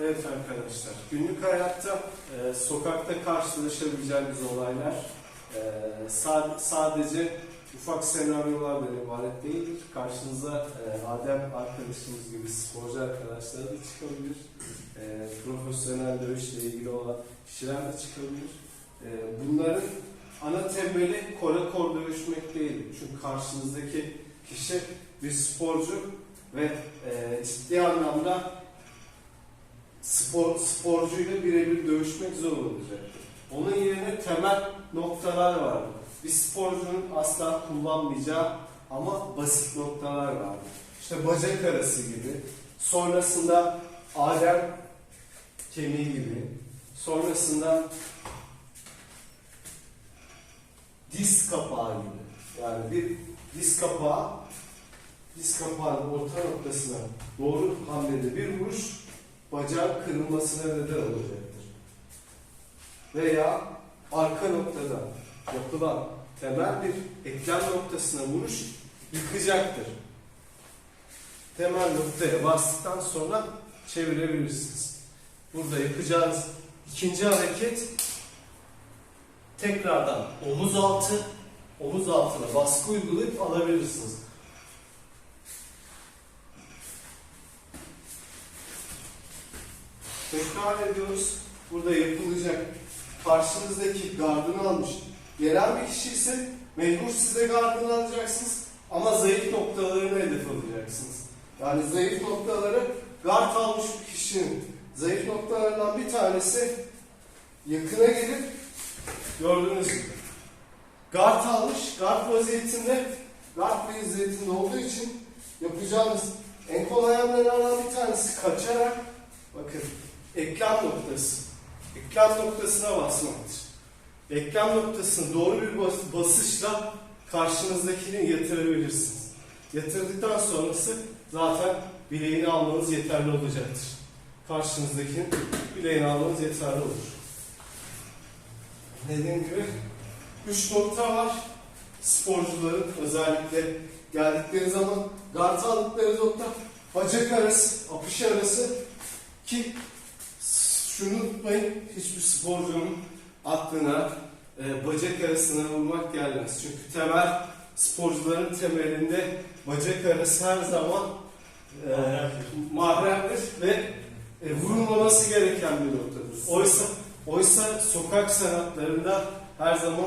Evet arkadaşlar, günlük hayatta e, sokakta karşılaşabileceğimiz olaylar e, sa- sadece ufak senaryolardan ibaret değildir. Karşınıza e, Adem arkadaşımız gibi sporcu arkadaşlar da çıkabilir. E, profesyonel dövüşle ilgili olan kişiler de çıkabilir. E, bunların ana temeli kore kor dövüşmek değil. Çünkü karşınızdaki kişi bir sporcu ve e, ciddi anlamda spor, sporcuyla birebir dövüşmek zor olacaktır. Onun yerine temel noktalar var. Bir sporcunun asla kullanmayacağı ama basit noktalar var. İşte bacak arası gibi. Sonrasında Adem kemiği gibi. Sonrasında diz kapağı gibi. Yani bir diz kapağı diz kapağının orta noktasına doğru hamlede bir vuruş bacağın kırılmasına neden olacaktır. Veya arka noktada yapılan temel bir eklem noktasına vuruş yıkacaktır. Temel noktaya bastıktan sonra çevirebilirsiniz. Burada yapacağınız ikinci hareket tekrardan omuz altı, omuz altına baskı uygulayıp alabilirsiniz. Tekrar ediyoruz. Burada yapılacak. Karşınızdaki gardını almış. Gelen bir kişi ise mecbur size gardını alacaksınız. Ama zayıf noktalarını hedef alacaksınız. Yani zayıf noktaları gard almış bir kişinin zayıf noktalarından bir tanesi yakına gelip gördüğünüz gibi gard almış. Gard vaziyetinde gard vaziyetinde olduğu için yapacağınız en kolay hamlelerden bir tanesi kaçarak bakın eklem noktası. Eklem noktasına basmaktır. Eklem noktasını doğru bir bas- basışla karşınızdakini yatırabilirsiniz. Yatırdıktan sonrası zaten bileğini almanız yeterli olacaktır. Karşınızdakinin bileğini almanız yeterli olur. Dediğim gibi üç nokta var. Sporcuların özellikle geldikleri zaman gard aldıkları nokta bacak arası, apış arası ki şunu unutmayın, hiçbir sporcunun aklına e, bacak arasına vurmak gelmez. Çünkü temel sporcuların temelinde bacak arası her zaman e, mahremdir ve e, vurulmaması gereken bir noktadır. Oysa oysa sokak sanatlarında her zaman